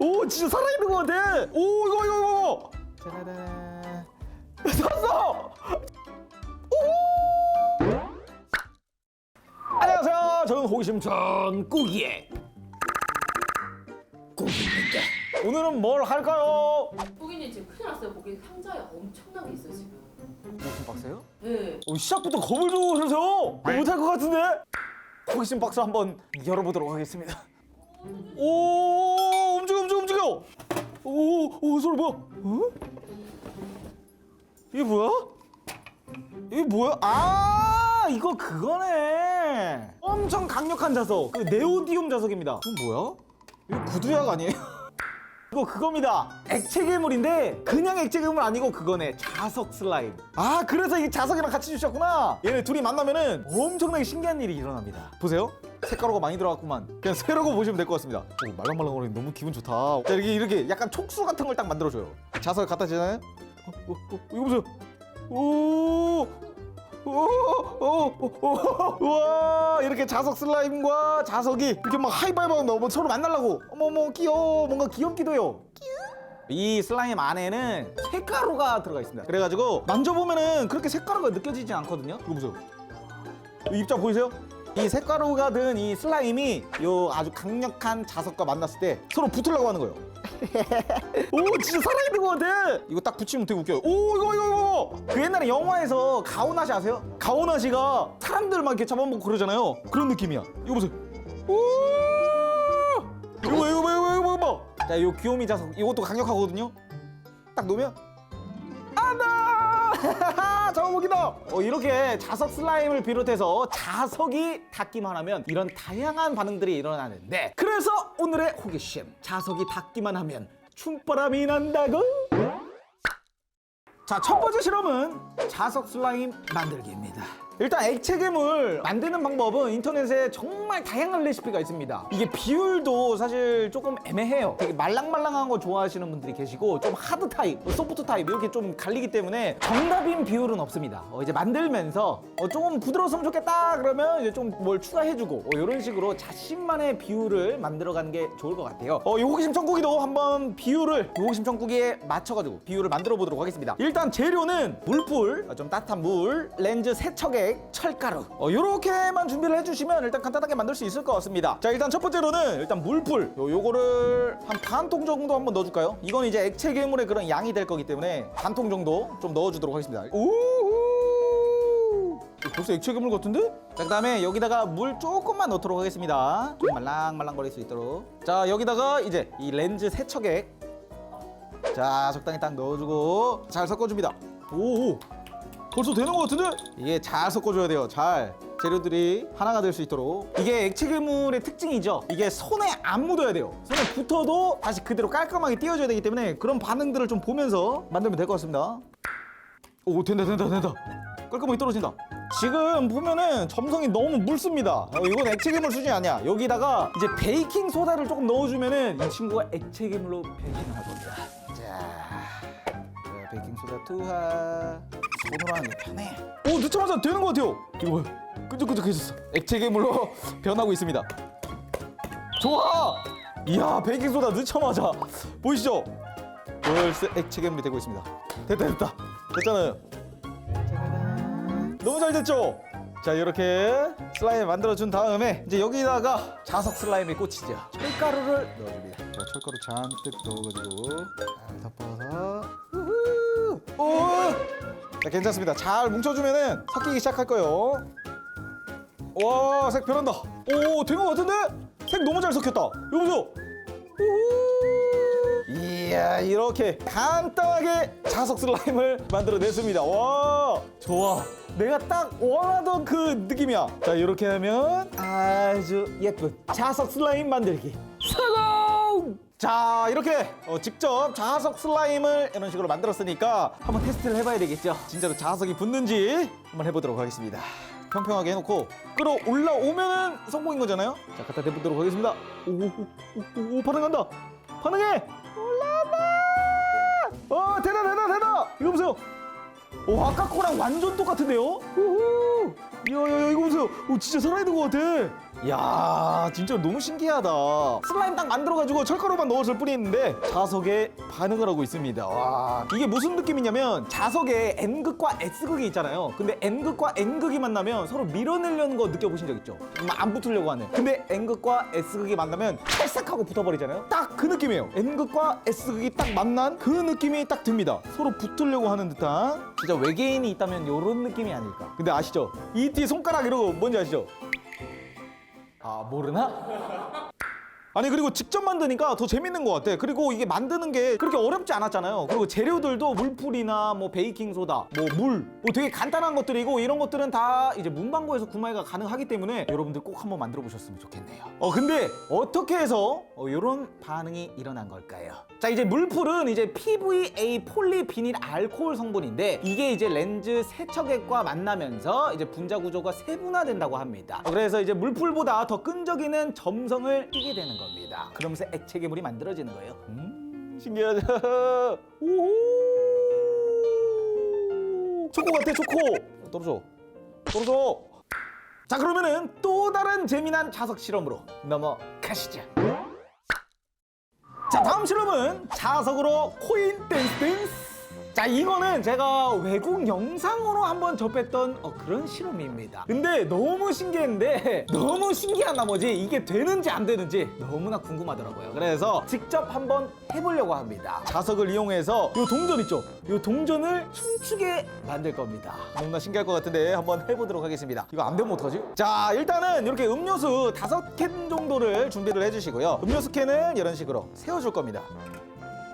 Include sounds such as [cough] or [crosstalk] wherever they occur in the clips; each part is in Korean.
오 진짜 살아있는 것 같아 오 이거 이거 이거 짜라란 샀어 오 안녕하세요 저는 호기심 전 꾸기의 꾸기입니다 오늘은 뭘 할까요? 고객님 지금 큰일 났어요. 거기 상자에 엄청나게 있어요 지금. 무슨 박스요? 네. 오, 시작부터 겁을 주고 그러세요 못할 것 같은데 호기심 박스 한번 열어보도록 하겠습니다 오 움직여 움직여 움직여. 오오 소리 뭐야? 어? 이게 뭐야? 이게 뭐야? 아 이거 그거네. 엄청 강력한 자석. 그 네오디움 자석입니다. 그건 뭐야? 이거 구두약 아니에요 [laughs] 이거 그겁니다. 액체 괴물인데 그냥 액체 괴물 아니고 그거네. 자석 슬라임. 아 그래서 이게 자석이랑 같이 주셨구나. 얘네 둘이 만나면은 엄청나게 신기한 일이 일어납니다. 보세요. 색가루가 많이 들어갔구만. 그냥 새라고 보시면 될 것 같습니다. 오, 말랑말랑거리니 너무 기분 좋다. 자 이렇게 이렇게 약간 촉수 같은 걸 딱 만들어줘요. 자석을 갖다 주잖아요. 어, 어, 어, 이거 보세요. 오. 우와 이렇게 자석 슬라임과 자석이 이렇게 막 하이파이브 뭐 서로 만나려고 어머 어머 귀여워 뭔가 귀엽기도 해요 이 슬라임 안에는 색가루가 들어가 있습니다 그래가지고 만져보면은 그렇게 색가루가 느껴지지 않거든요 이거 보세요 이 입자 보이세요? 이 색가루가 든 이 슬라임이 요 아주 강력한 자석과 만났을 때 서로 붙으려고 하는 거예요. [laughs] 오 진짜 살아있는 것 같아! 이거 딱 붙이면 되게 웃겨요. 오 이거 이거 이거 그 옛날에 영화에서 가오나시 아세요? 가오나시가 사람들 막 이렇게 잡아먹고 그러잖아요. 그런 느낌이야. 이거 보세요. 오! 이거 봐 이거 봐 이거 봐 이거 봐! 자요 귀요미 자석 이것도 강력하거든요. 딱 놓으면 저목이다 어, 이렇게 자석 슬라임을 비롯해서 자석이 닿기만 하면 이런 다양한 반응들이 일어나는데 그래서 오늘의 호기심 자석이 닿기만 하면 춤바람이 난다고 자, 첫 번째 실험은 자석 슬라임 만들기입니다. 일단 액체 괴물 만드는 방법은 인터넷에 정말 다양한 레시피가 있습니다. 이게 비율도 사실 조금 애매해요. 되게 말랑말랑한 거 좋아하시는 분들이 계시고 좀 하드 타입, 뭐 소프트 타입 이렇게 좀 갈리기 때문에 정답인 비율은 없습니다. 어, 이제 만들면서 어, 조금 부드러웠으면 좋겠다 그러면 이제 좀 뭘 추가해주고 어, 이런 식으로 자신만의 비율을 만들어가는 게 좋을 것 같아요. 어, 이 호기심 청국이도 한번 비율을 이 호기심 청국이에 맞춰가지고 비율을 만들어 보도록 하겠습니다. 일단 재료는 물풀, 어, 좀 따뜻한 물, 렌즈 세척액, 철가루 어, 이렇게만 준비를 해주시면 일단 간단하게 만들 수 있을 것 같습니다. 자 일단 첫 번째로는 일단 물풀 요, 요거를 한 반 통 정도 한번 넣어줄까요? 이건 이제 액체 괴물의 그런 양이 될 거기 때문에 반 통 정도 좀 넣어주도록 하겠습니다. 오 벌써 액체 괴물 같은데? 자 그다음에 여기다가 물 조금만 넣도록 하겠습니다. 좀 말랑말랑 거릴 수 있도록. 자 여기다가 이제 이 렌즈 세척액 자 적당히 딱 넣어주고 잘 섞어줍니다. 오, 오 벌써 되는 것 같은데? 이게 잘 섞어줘야 돼요. 잘 재료들이 하나가 될 수 있도록 이게 액체 괴물의 특징이죠. 이게 손에 안 묻어야 돼요. 손에 붙어도 다시 그대로 깔끔하게 띄워줘야 되기 때문에 그런 반응들을 좀 보면서 만들면 될 것 같습니다. 오 된다 된다 된다 깔끔하게 떨어진다 지금 보면은 점성이 너무 묽습니다 어, 이건 액체 괴물 수준이 아니야 여기다가 이제 베이킹 소다를 조금 넣어주면은 이 친구가 액체 괴물로 변신을 할 겁니다 자, 자 베이킹 소다 투하 손으로 하는 게 편해. 오 넣자마자 되는 것 같아요. 이거 봐요 끈적끈적해졌어. 액체 괴물로 [laughs] 변하고 있습니다. 좋아! 이야 베이킹 소다 넣자마자. 보이시죠? 벌써 액체 괴물이 되고 있습니다. 됐다 됐다. 됐잖아요. 너무 잘 됐죠? 자 이렇게 슬라임 만들어 준 다음에 이제 여기다가 자석 슬라임이 꽂히죠. 철가루를 넣어줍니다. 자, 철가루 잔뜩 넣어가지고 잘 덮어서. 우후! 오! 자 괜찮습니다. 잘 뭉쳐주면은 섞이기 시작할 거예요. 와 색 변한다. 오 된 것 같은데? 색 너무 잘 섞였다. 이거 보세요? 우후. 이야 이렇게 간단하게 자석 슬라임을 만들어냈습니다. 와 좋아. 내가 딱 원하던 그 느낌이야. 자 이렇게 하면 아주 예쁜 자석 슬라임 만들기 자 이렇게 어, 직접 자석 슬라임을 이런 식으로 만들었으니까 한번 테스트를 해봐야 되겠죠? 진짜로 자석이 붙는지 한번 해보도록 하겠습니다. 평평하게 해놓고 끌어 올라오면은 성공인 거잖아요? 자 갖다 대보도록 하겠습니다. 오오오오 오, 반응한다. 반응해! 올라온다! 어 되다 되다 되다 이거 보세요. 오 아까 거랑 완전 똑같은데요? 우후. 야야야 이거 보세요. 오 진짜 살아있는 것 같아. 야 진짜 너무 신기하다. 슬라임 딱 만들어가지고 철가루만 넣었을 뿐인데 자석에 반응을 하고 있습니다. 와 이게 무슨 느낌이냐면 자석에 N극과 S극이 있잖아요. 근데 N극과 N극이 만나면 서로 밀어내려는 거 느껴보신 적 있죠? 막 안 붙으려고 하는. 근데 N극과 S극이 만나면 찰싹하고 붙어버리잖아요. 딱 그 느낌이에요. N극과 S극이 딱 만난 그 느낌이 딱 듭니다. 서로 붙으려고 하는 듯한 진짜 외계인이 있다면 이런 느낌이 아닐까. 근데 아시죠? 이 뒤에 손가락 이러고 뭔지 아시죠? 아 모르나? 아니 그리고 직접 만드니까 더 재밌는 것 같아. 그리고 이게 만드는 게 그렇게 어렵지 않았잖아요. 그리고 재료들도 물풀이나 뭐 베이킹 소다, 뭐 물, 뭐 되게 간단한 것들이고 이런 것들은 다 이제 문방구에서 구매가 가능하기 때문에 여러분들 꼭 한번 만들어 보셨으면 좋겠네요. 어 근데 어떻게 해서 어, 이런 반응이 일어난 걸까요? 자 이제 물풀은 이제 PVA 폴리비닐 알코올 성분인데 이게 이제 렌즈 세척액과 만나면서 이제 분자 구조가 세분화된다고 합니다. 어, 그래서 이제 물풀보다 더 끈적이는 점성을 띠게 되는 겁니다. 그러면서 액체 괴물이 만들어지는 거예요. 음, 신기하죠? 오호! 초코 같아, 초코. 어, 떨어져. 떨어져. 자, 그러면은 또 다른 재미난 자석 실험으로 넘어가시죠. 자 다음 실험은 자석으로 코인 댄스 댄스 자 이거는 제가 외국 영상으로 한번 접했던 어, 그런 실험입니다. 근데 너무 신기했는데 [laughs] 너무 신기한 나머지 이게 되는지 안 되는지 너무나 궁금하더라고요. 그래서 직접 한번 해보려고 합니다. 자석을 이용해서 이 동전 있죠? 이 동전을 춤추게 만들 겁니다. 너무나 신기할 것 같은데 한번 해보도록 하겠습니다. 이거 안 되면 어떡하지? 자 일단은 이렇게 음료수 다섯 캔 정도를 준비를 해주시고요. 음료수 캔은 이런 식으로 세워줄 겁니다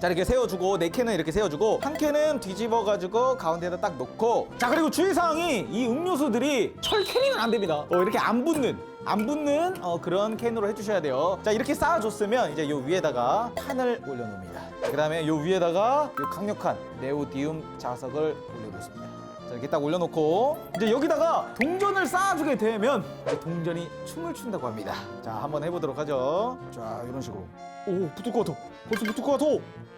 자 이렇게 세워주고 네 캔은 이렇게 세워주고 한 캔은 뒤집어 가지고 가운데다 딱 놓고 자 그리고 주의사항이 이 음료수들이 철 캔이면 안 됩니다. 어, 이렇게 안 붙는 안 붙는 어, 그런 캔으로 해주셔야 돼요. 자 이렇게 쌓아줬으면 이제 요 위에다가 판을 올려놓습니다. 그 다음에 요 위에다가 요 강력한 네오디움 자석을 올려놓습니다. 자 이렇게 딱 올려놓고 이제 여기다가 동전을 쌓아주게 되면 동전이 춤을 춘다고 합니다. 자 한번 해보도록 하죠. 자 이런 식으로 오 붙을 것 같아 벌써 붙을 것 같아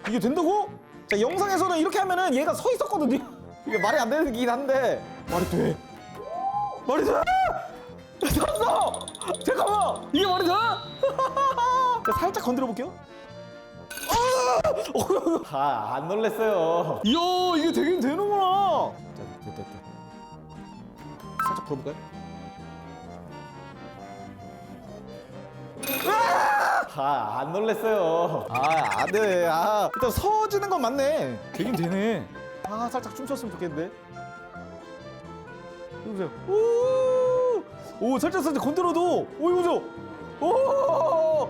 이게 된다고? 자 영상에서는 이렇게 하면은 얘가 서 있었거든요 [laughs] 이게 말이 안 되긴 한데 말이 돼 말이 돼 섰어 잠깐만 이게 말이 돼? [laughs] 자, 살짝 건드려 볼게요 [laughs] 아, 안 놀랬어요. 이야, 이게 되긴 되는구나. 자, 됐다, 됐다. 살짝 풀어볼까요? 아, 안 놀랬어요. 아, 안 돼. 아, 일단 서지는 건 맞네. 되긴 되네. 아, 살짝 춤췄으면 좋겠는데. 이거 보세요. 오, 오, 살짝 살짝 건드려도, 오, 이거 보세요. 오,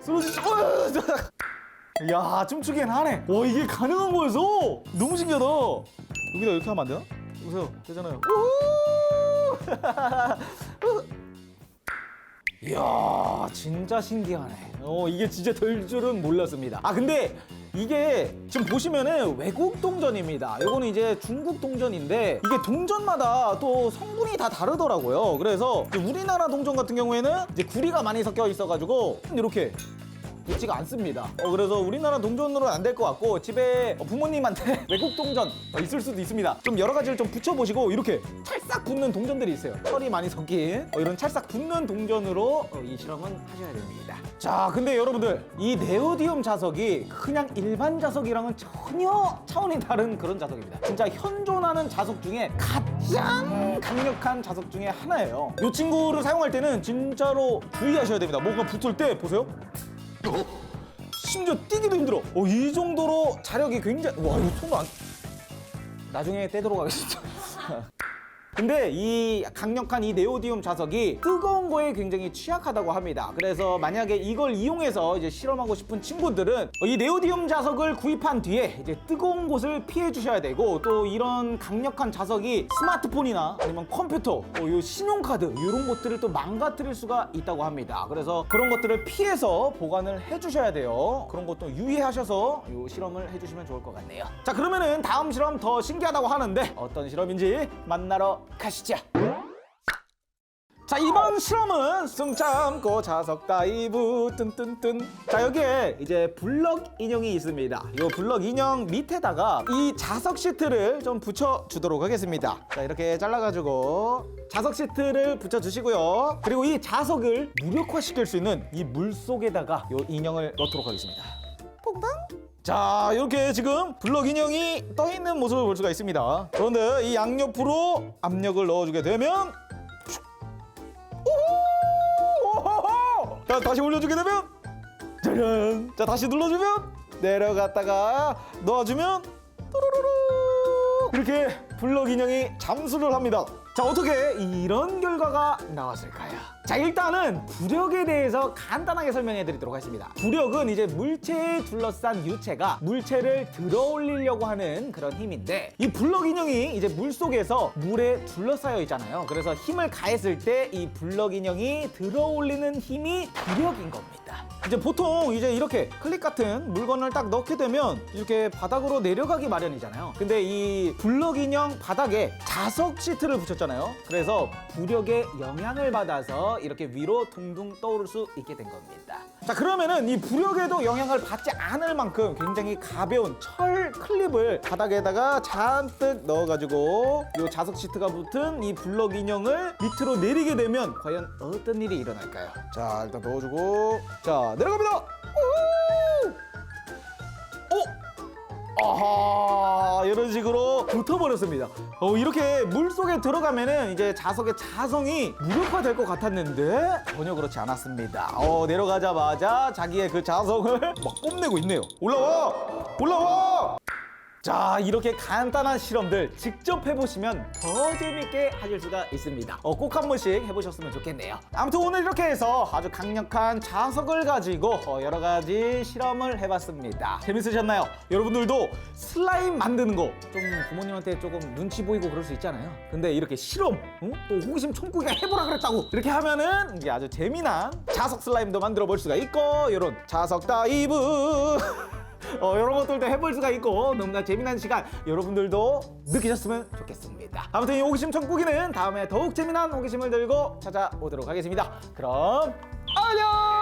쓰러지지. 어, 저- [laughs] 야, 춤추긴 하네. 와, 이게 가능한 거였어. 너무 신기하다. 여기다 이렇게 하면 안 되나? 보세요. 되잖아요. [laughs] 오! 이야 진짜 신기하네. 어 이게 진짜 될 줄은 몰랐습니다. 아 근데 이게 지금 보시면은 외국 동전입니다. 이거는 이제 중국 동전인데 이게 동전마다 또 성분이 다 다르더라고요. 그래서 우리나라 동전 같은 경우에는 이제 구리가 많이 섞여 있어 가지고 이렇게 붙지가 않습니다. 어, 그래서 우리나라 동전으로는 안 될 것 같고 집에 어, 부모님한테 [laughs] 외국 동전 어, 있을 수도 있습니다. 좀 여러 가지를 좀 붙여보시고 이렇게 찰싹 붙는 동전들이 있어요. 철이 많이 섞인 어, 이런 찰싹 붙는 동전으로 어, 이 실험은 하셔야 됩니다. 자, 근데 여러분들 이 네오디움 자석이 그냥 일반 자석이랑은 전혀 차원이 다른 그런 자석입니다. 진짜 현존하는 자석 중에 가장 강력한 자석 중에 하나예요. 이 친구를 사용할 때는 진짜로 주의하셔야 됩니다. 뭔가 붙을 때 보세요. 심지어 뛰기도 힘들어. 어, 이 정도로 자력이 굉장히 와 이거 손도 안 나중에 떼도록 하겠습니다. 근데 이 강력한 이 네오디움 자석이 뜨거운 거에 굉장히 취약하다고 합니다. 그래서 만약에 이걸 이용해서 이제 실험하고 싶은 친구들은 이 네오디움 자석을 구입한 뒤에 이제 뜨거운 곳을 피해 주셔야 되고 또 이런 강력한 자석이 스마트폰이나 아니면 컴퓨터, 어, 요 신용카드 이런 것들을 또 망가뜨릴 수가 있다고 합니다. 그래서 그런 것들을 피해서 보관을 해 주셔야 돼요. 그런 것도 유의하셔서 이 실험을 해 주시면 좋을 것 같네요. 자, 그러면은 다음 실험 더 신기하다고 하는데 어떤 실험인지 만나러 가시죠. 자 이번 실험은 숨 참고 자석 다이브 뜬뜬뜬. 자 여기에 이제 블럭 인형이 있습니다. 이 블럭 인형 밑에다가 이 자석 시트를 좀 붙여 주도록 하겠습니다. 자 이렇게 잘라가지고 자석 시트를 붙여 주시고요. 그리고 이 자석을 무력화 시킬 수 있는 이 물 속에다가 이 인형을 넣도록 하겠습니다. 퐁당 자 이렇게 지금 블럭 인형이 떠 있는 모습을 볼 수가 있습니다. 그런데 이 양옆으로 압력을 넣어주게 되면! 자 다시 올려주게 되면 짜잔. 자 다시 눌러주면 내려갔다가 넣어주면 또로로로 이렇게 블럭 인형이 잠수를 합니다 자 어떻게 이런 결과가 나왔을까요? 자 일단은 부력에 대해서 간단하게 설명해 드리도록 하겠습니다. 부력은 이제 물체에 둘러싼 유체가 물체를 들어 올리려고 하는 그런 힘인데 이 블럭 인형이 이제 물 속에서 물에 둘러싸여 있잖아요. 그래서 힘을 가했을 때 이 블럭 인형이 들어 올리는 힘이 부력인 겁니다 이제 보통 이제 이렇게 클릭 같은 물건을 딱 넣게 되면 이렇게 바닥으로 내려가기 마련이잖아요. 근데 이 블럭 인형 바닥에 자석 시트를 붙였잖아요. 그래서 부력에 영향을 받아서 이렇게 위로 둥둥 떠오를 수 있게 된 겁니다. 자 그러면은 이 부력에도 영향을 받지 않을 만큼 굉장히 가벼운 철 클립을 바닥에다가 잔뜩 넣어가지고 이 자석 시트가 붙은 이 블럭 인형을 밑으로 내리게 되면 과연 어떤 일이 일어날까요? 자 일단 넣어주고 자 내려갑니다. 오! 오! 아하 이런 식으로 붙어버렸습니다. 어, 이렇게 물 속에 들어가면은 이제 자석의 자성이 무력화될 것 같았는데 전혀 그렇지 않았습니다. 어, 내려가자마자 자기의 그 자성을 [laughs] 막 뽐내고 있네요. 올라와, 올라와. 자 이렇게 간단한 실험들 직접 해보시면 더 재밌게 하실 수가 있습니다. 어, 꼭 한 번씩 해보셨으면 좋겠네요. 아무튼 오늘 이렇게 해서 아주 강력한 자석을 가지고 어, 여러 가지 실험을 해봤습니다. 재밌으셨나요? 여러분들도 슬라임 만드는 거 좀 부모님한테 조금 눈치 보이고 그럴 수 있잖아요. 근데 이렇게 실험 응? 또 호기심 천국이가 해보라 그랬다고 이렇게 하면은 이게 아주 재미난 자석 슬라임도 만들어 볼 수가 있고 이런 자석 다이브 [laughs] 어, 이런 것들도 해볼 수가 있고 너무나 재미난 시간 여러분들도 느끼셨으면 좋겠습니다. 아무튼 이 호기심 천국이는 다음에 더욱 재미난 호기심을 들고 찾아오도록 하겠습니다. 그럼 안녕!